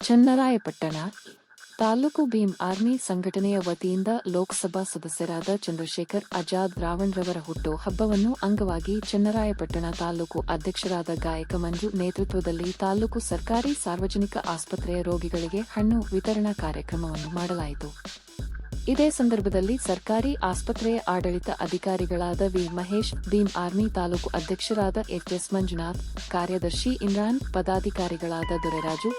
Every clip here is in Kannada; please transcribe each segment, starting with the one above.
ಚನ್ನರಾಯಪಟ್ಟಣ ತಾಲೂಕು ಭೀಮ್ ಆರ್ಮಿ ಸಂಘಟನೆಯ ವತಿಯಿಂದ ಲೋಕಸಭಾ ಸದಸ್ಯರಾದ ಚಂದ್ರಶೇಖರ್ ಆಜಾದ್ ರಾವಣ್ರವರ ಹುಟ್ಟು ಹಬ್ಬವನ್ನು ಅಂಗವಾಗಿ ಚನ್ನರಾಯಪಟ್ಟಣ ತಾಲೂಕು ಅಧ್ಯಕ್ಷರಾದ ಗಾಯಕ ಮಂಜು ನೇತೃತ್ವದಲ್ಲಿ ತಾಲೂಕು ಸರ್ಕಾರಿ ಸಾರ್ವಜನಿಕ ಆಸ್ಪತ್ರೆಯ ರೋಗಿಗಳಿಗೆ ಹಣ್ಣು ವಿತರಣಾ ಕಾರ್ಯಕ್ರಮವನ್ನು ಮಾಡಲಾಯಿತು. ಇದೇ ಸಂದರ್ಭದಲ್ಲಿ ಸರ್ಕಾರಿ ಆಸ್ಪತ್ರೆಯ ಆಡಳಿತ ಅಧಿಕಾರಿಗಳಾದ ವಿ ಮಹೇಶ್, ಭೀಮ್ ಆರ್ಮಿ ತಾಲೂಕು ಅಧ್ಯಕ್ಷರಾದ ಎಚ್ಎಸ್ ಮಂಜುನಾಥ್, ಕಾರ್ಯದರ್ಶಿ ಇಮ್ರಾನ್, ಪದಾಧಿಕಾರಿಗಳಾದ ದೊರೆರಾಜು,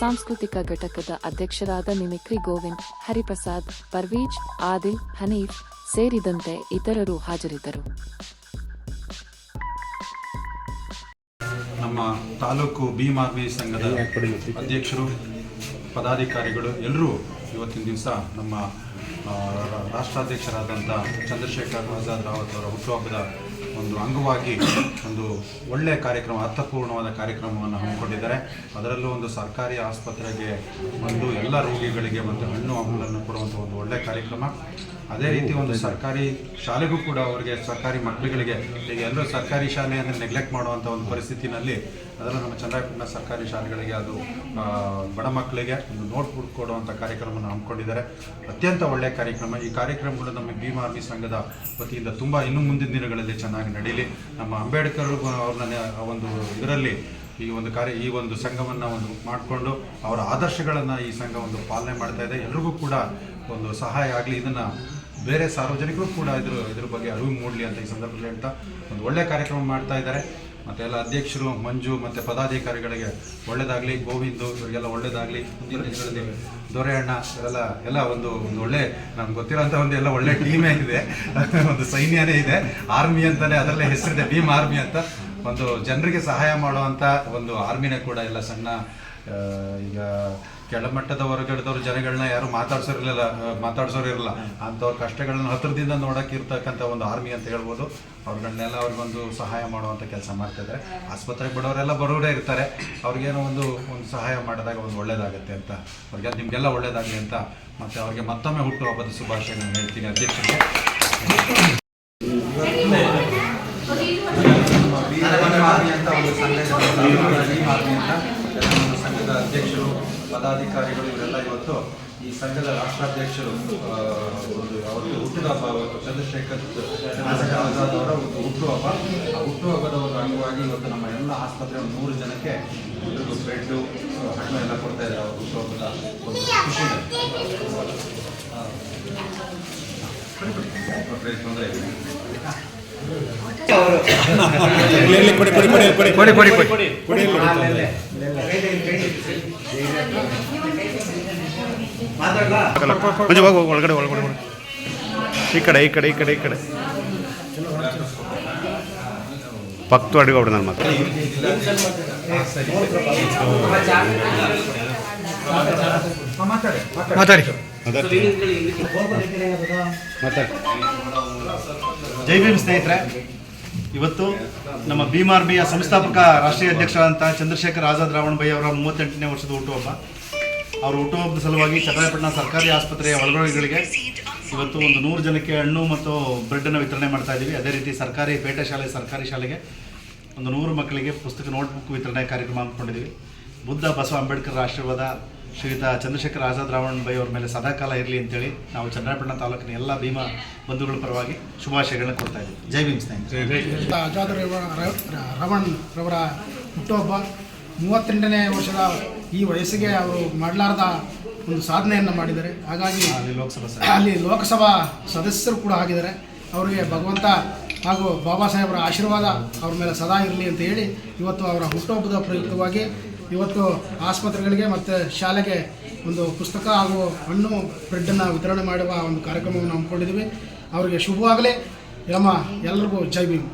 ಸಾಂಸ್ಕೃತಿಕ ಘಟಕದ ಅಧ್ಯಕ್ಷರಾದ ನಿಮಿಕ್ರಿ ಗೋವಿಂದ್, ಹರಿಪ್ರಸಾದ್, ಪರ್ವೀಜ್, ಆದಿಲ್, ಹನೀಫ್ ಸೇರಿದಂತೆ ಇತರರು ಹಾಜರಿದ್ದರು. ನಮ್ಮ ತಾಲೂಕು ಭೀಮ್ ಆರ್ಮಿ ಸಂಘದ ಅಧ್ಯಕ್ಷರು, ಪದಾಧಿಕಾರಿಗಳು ಎಲ್ಲರೂ ಇವತ್ತಿನ ದಿವಸ ನಮ್ಮ ರಾಷ್ಟ್ರಾಧ್ಯಕ್ಷರಾದಂಥ ಚಂದ್ರಶೇಖರ್ ಆಜಾದ್ ರಾವತ್ ಅವರ ಹುಟ್ಟುಹಬ್ಬದ ಒಂದು ಅಂಗವಾಗಿ ಒಂದು ಒಳ್ಳೆಯ ಕಾರ್ಯಕ್ರಮ, ಅರ್ಥಪೂರ್ಣವಾದ ಕಾರ್ಯಕ್ರಮವನ್ನು ಹಮ್ಮಿಕೊಂಡಿದ್ದಾರೆ. ಅದರಲ್ಲೂ ಒಂದು ಸರ್ಕಾರಿ ಆಸ್ಪತ್ರೆಗೆ ಒಂದು ಎಲ್ಲ ರೋಗಿಗಳಿಗೆ ಒಂದು ಹಣ್ಣು ಹಂಪಲನ್ನು ಕೊಡುವಂಥ ಒಂದು ಒಳ್ಳೆಯ ಕಾರ್ಯಕ್ರಮ. ಅದೇ ರೀತಿ ಒಂದು ಸರ್ಕಾರಿ ಶಾಲೆಗೂ ಕೂಡ ಅವರಿಗೆ ಸರ್ಕಾರಿ ಮಕ್ಕಳುಗಳಿಗೆ ಈಗ ಎಲ್ಲರೂ ಸರ್ಕಾರಿ ಶಾಲೆಯನ್ನು ಅಂದರೆ ನೆಗ್ಲೆಕ್ಟ್ ಮಾಡುವಂಥ ಒಂದು ಪರಿಸ್ಥಿತಿನಲ್ಲಿ ಅದರಲ್ಲೂ ನಮ್ಮ ಚಂದ್ರಾಯಪಟ್ಟಣ ಸರ್ಕಾರಿ ಶಾಲೆಗಳಿಗೆ ಅದು ಬಡ ಮಕ್ಕಳಿಗೆ ಒಂದು ನೋಟ್ಬುಕ್ ಕೊಡುವಂಥ ಕಾರ್ಯಕ್ರಮವನ್ನು ಹಮ್ಮಿಕೊಂಡಿದ್ದಾರೆ. ಅತ್ಯಂತ ಒಳ್ಳೆಯ ಕಾರ್ಯಕ್ರಮ. ಈ ಕಾರ್ಯಕ್ರಮಗಳು ನಮ್ಮ ಭೀಮ ಆರ್ಮಿ ಸಂಘದ ವತಿಯಿಂದ ತುಂಬ ಇನ್ನು ಮುಂದಿನ ದಿನಗಳಲ್ಲಿ ಚೆನ್ನಾಗಿ ನಡೀಲಿ. ನಮ್ಮ ಅಂಬೇಡ್ಕರ್ ಅವ್ರನ್ನ ಒಂದು ಇದರಲ್ಲಿ ಈ ಒಂದು ಕಾರ್ಯ, ಈ ಒಂದು ಸಂಘವನ್ನು ಒಂದು ಮಾಡಿಕೊಂಡು ಅವರ ಆದರ್ಶಗಳನ್ನು ಈ ಸಂಘ ಒಂದು ಪಾಲನೆ ಮಾಡ್ತಾ ಇದೆ. ಎಲ್ರಿಗೂ ಕೂಡ ಒಂದು ಸಹಾಯ ಆಗಲಿ. ಇದನ್ನು ಬೇರೆ ಸಾರ್ವಜನಿಕರು ಕೂಡ ಇದ್ರ ಇದ್ರ ಬಗ್ಗೆ ಅರಿವು ಮೂಡಲಿ ಅಂತ ಈ ಸಂದರ್ಭದಲ್ಲಿ ಅಂತ ಒಂದು ಒಳ್ಳೆ ಕಾರ್ಯಕ್ರಮ ಮಾಡ್ತಾ ಇದ್ದಾರೆ. ಮತ್ತು ಎಲ್ಲ ಅಧ್ಯಕ್ಷರು, ಮಂಜು ಮತ್ತು ಪದಾಧಿಕಾರಿಗಳಿಗೆ ಒಳ್ಳೇದಾಗಲಿ. ಗೋವಿಂದ್ ಇವರಿಗೆಲ್ಲ ಒಳ್ಳೆಯದಾಗಲಿ ಮುಂದಿನ ದಿನಗಳಲ್ಲಿ ದೊರೆಯಣ್ಣ ಇವರೆಲ್ಲ, ಎಲ್ಲ ಒಂದು ಒಂದು ಒಳ್ಳೆ, ನಮ್ಗೆ ಗೊತ್ತಿರೋಂಥ ಒಂದು ಎಲ್ಲ ಒಳ್ಳೆ ಟೀಮೇ ಇದೆ. ಒಂದು ಸೈನ್ಯನೇ ಇದೆ. ಆರ್ಮಿ ಅಂತಲೇ ಅದರಲ್ಲೇ ಹೆಸರಿದೆ. ಭೀಮ್ ಆರ್ಮಿ ಅಂತ. ಒಂದು ಜನರಿಗೆ ಸಹಾಯ ಮಾಡುವಂಥ ಒಂದು ಆರ್ಮಿನೇ ಕೂಡ ಎಲ್ಲ ಸಣ್ಣ ಈಗ ಕೆಳಮಟ್ಟದ ವರ್ಗದವ್ರ ಜನಗಳನ್ನ ಯಾರು ಮಾತಾಡ್ಸೋರಿರಲಿಲ್ಲ ಮಾತಾಡ್ಸೋರಿರಲ್ಲ ಅಂಥವ್ರ ಕಷ್ಟಗಳನ್ನ ಹತ್ರದಿಂದ ನೋಡಕ್ಕೆ ಇರ್ತಕ್ಕಂಥ ಒಂದು ಆರ್ಮಿ ಅಂತ ಹೇಳ್ಬೋದು. ಅವ್ರುಗಳನ್ನೆಲ್ಲ ಅವ್ರಿಗೊಂದು ಸಹಾಯ ಮಾಡುವಂಥ ಕೆಲಸ ಮಾಡ್ತಾ ಇದ್ದಾರೆ ಆಸ್ಪತ್ರೆಗೆ ಬಡವರೆಲ್ಲ ಬರೋರೇ ಇರ್ತಾರೆ. ಅವ್ರಿಗೇನೋ ಒಂದು ಒಂದು ಸಹಾಯ ಮಾಡಿದಾಗ ಒಂದು ಒಳ್ಳೇದಾಗುತ್ತೆ ಅಂತ. ಅವ್ರಿಗೆ ನಿಮಗೆಲ್ಲ ಒಳ್ಳೇದಾಗಲಿ ಅಂತ. ಮತ್ತು ಅವ್ರಿಗೆ ಮತ್ತೊಮ್ಮೆ ಹುಟ್ಟುಹಬ್ಬದ ನಾನು ಹೇಳ್ತೀನಿ ಅಧ್ಯಕ್ಷರಿಗೆ ಭೀಮ್ ಆರ್ಮಿ ಅಂತ ಒಂದು ಸಂಘ ಇದೆ. ಭೀಮ್ ಆರ್ಮಿ ಅಂತ ಒಂದು ಸಂಘದ ಅಧ್ಯಕ್ಷರು ಪದಾಧಿಕಾರಿಗಳು ಇವರೆಲ್ಲ ಇವತ್ತು ಈ ಸಂಘದ ರಾಷ್ಟ್ರಾಧ್ಯಕ್ಷರು ಒಂದು ಅವತ್ತು ಹುಟ್ಟುಹಬ್ಬ ಅವತ್ತು ಚಂದ್ರಶೇಖರ್ ಆಜಾದ್ ಅವರ ಒಂದು ಹುಟ್ಟುಹಬ್ಬ ಆ ಹುಟ್ಟುಹಬ್ಬದ ಒಂದು ಅಂಗವಾಗಿ ಇವತ್ತು ನಮ್ಮ ಎಲ್ಲ ಆಸ್ಪತ್ರೆ ಒಂದು ನೂರು ಜನಕ್ಕೆ ಎಲ್ಲರಿಗೂ ಬ್ರೆಡ್ಡು ಹಣ್ಣು ಎಲ್ಲ ಕೊಡ್ತಾ ಇದ್ದಾರೆ ಅವ್ರ ಹುಟ್ಟುಹಬ್ಬದ ಒಂದು ಖುಷಿ ತೊಂದರೆ ಇಲ್ಲ ಮಂಜು ಹೋಗು ಹೋಗು, ಒಳಗಡೆ ಒಳಗಡೆ. ಈ ಕಡೆ ಈ ಕಡೆ ಈ ಕಡೆ ಈ ಕಡೆ ಪಕ್ತು ಅಡಿಗೆ ಹೋಗ್ಬಿಡು ನನ್ನ ಮಾತು ಮಾತಾಡಿ ಜೈ ಭೀಮ್ ಸ್ನೇಹಿತರೆ ಇವತ್ತು ನಮ್ಮ ಭೀಮಾರ್ಮಿಯ ಸಂಸ್ಥಾಪಕ ರಾಷ್ಟ್ರೀಯ ಅಧ್ಯಕ್ಷರಾದಂತಹ ಚಂದ್ರಶೇಖರ್ ಆಜಾದ್ ರಾವಣ್ ಬೈ ಅವರ ಮೂವತ್ತೆಂಟನೇ ವರ್ಷದ ಹುಟ್ಟುಹಬ್ಬ. ಅವರ ಹುಟ್ಟುಹಬ್ಬದ ಸಲುವಾಗಿ ಚನ್ನರಾಯಪಟ್ಟಣ ಸರ್ಕಾರಿ ಆಸ್ಪತ್ರೆಯ ಒಳಗೊಳಗಳಿಗೆ ಇವತ್ತು ಒಂದು ನೂರು ಜನಕ್ಕೆ ಹಣ್ಣು ಮತ್ತು ಬ್ರೆಡ್ಡನ್ನು ವಿತರಣೆ ಮಾಡ್ತಾ ಇದ್ದೀವಿ. ಅದೇ ರೀತಿ ಸರ್ಕಾರಿ ಪೇಟೆ ಶಾಲೆ ಸರ್ಕಾರಿ ಶಾಲೆಗೆ ಒಂದು ನೂರು ಮಕ್ಕಳಿಗೆ ಪುಸ್ತಕ ನೋಟ್ಬುಕ್ ವಿತರಣೆ ಕಾರ್ಯಕ್ರಮ ಹಮ್ಮಿಕೊಂಡಿದ್ದೀವಿ. ಬುದ್ಧ ಬಸವ ಅಂಬೇಡ್ಕರ್ ಆಶೀರ್ವಾದ ಶ್ರೀಯುತ ಚಂದ್ರಶೇಖರ ಆಜಾದ್ ರಾವಣ್ ಬೈ ಅವ್ರ ಮೇಲೆ ಸದಾಕಾಲ ಇರಲಿ ಅಂತೇಳಿ ನಾವು ಚನ್ನಪಟ್ಟಣ ತಾಲೂಕಿನ ಎಲ್ಲ ಭೀಮಾ ಬಂಧುಗಳ ಪರವಾಗಿ ಶುಭಾಶಯಗಳನ್ನ ಕೊಡ್ತಾ ಇದ್ದೀವಿ. ಜೈ ಭೀಮ್ ಸ್ನೇಹಿತರೆ. ಆಜಾದ್ ರಾವಣ್ ರವರ ಹುಟ್ಟುಹಬ್ಬ ಮೂವತ್ತೆಂಟನೇ ವರ್ಷದ ಈ ವಯಸ್ಸಿಗೆ ಅವರು ಮಾಡಲಾರದ ಒಂದು ಸಾಧನೆಯನ್ನು ಮಾಡಿದ್ದಾರೆ. ಹಾಗಾಗಿ ಅಲ್ಲಿ ಲೋಕಸಭಾ ಸಭೆ. ಅಲ್ಲಿ ಲೋಕಸಭಾ ಸದಸ್ಯರು ಕೂಡ ಆಗಿದ್ದಾರೆ. ಅವರಿಗೆ ಭಗವಂತ ಹಾಗೂ ಬಾಬಾ ಸಾಹೇಬರ ಆಶೀರ್ವಾದ ಅವ್ರ ಮೇಲೆ ಸದಾ ಇರಲಿ ಅಂತ ಹೇಳಿ ಇವತ್ತು ಅವರ ಹುಟ್ಟುಹಬ್ಬದ ಪ್ರಯುಕ್ತವಾಗಿ ಇವತ್ತು ಆಸ್ಪತ್ರೆಗಳಿಗೆ ಮತ್ತು ಶಾಲೆಗೆ ಒಂದು ಪುಸ್ತಕ ಹಾಗೂ ಹಣ್ಣು ಬ್ರೆಡ್ಡನ್ನು ವಿತರಣೆ ಮಾಡುವ ಒಂದು ಕಾರ್ಯಕ್ರಮವನ್ನು ಹಮ್ಮಿಕೊಂಡಿದ್ದೀವಿ. ಅವರಿಗೆ ಶುಭವಾಗಲಿ. ನಮ್ಮ ಎಲ್ಲರಿಗೂ ಜೈ ಭೀಮ್.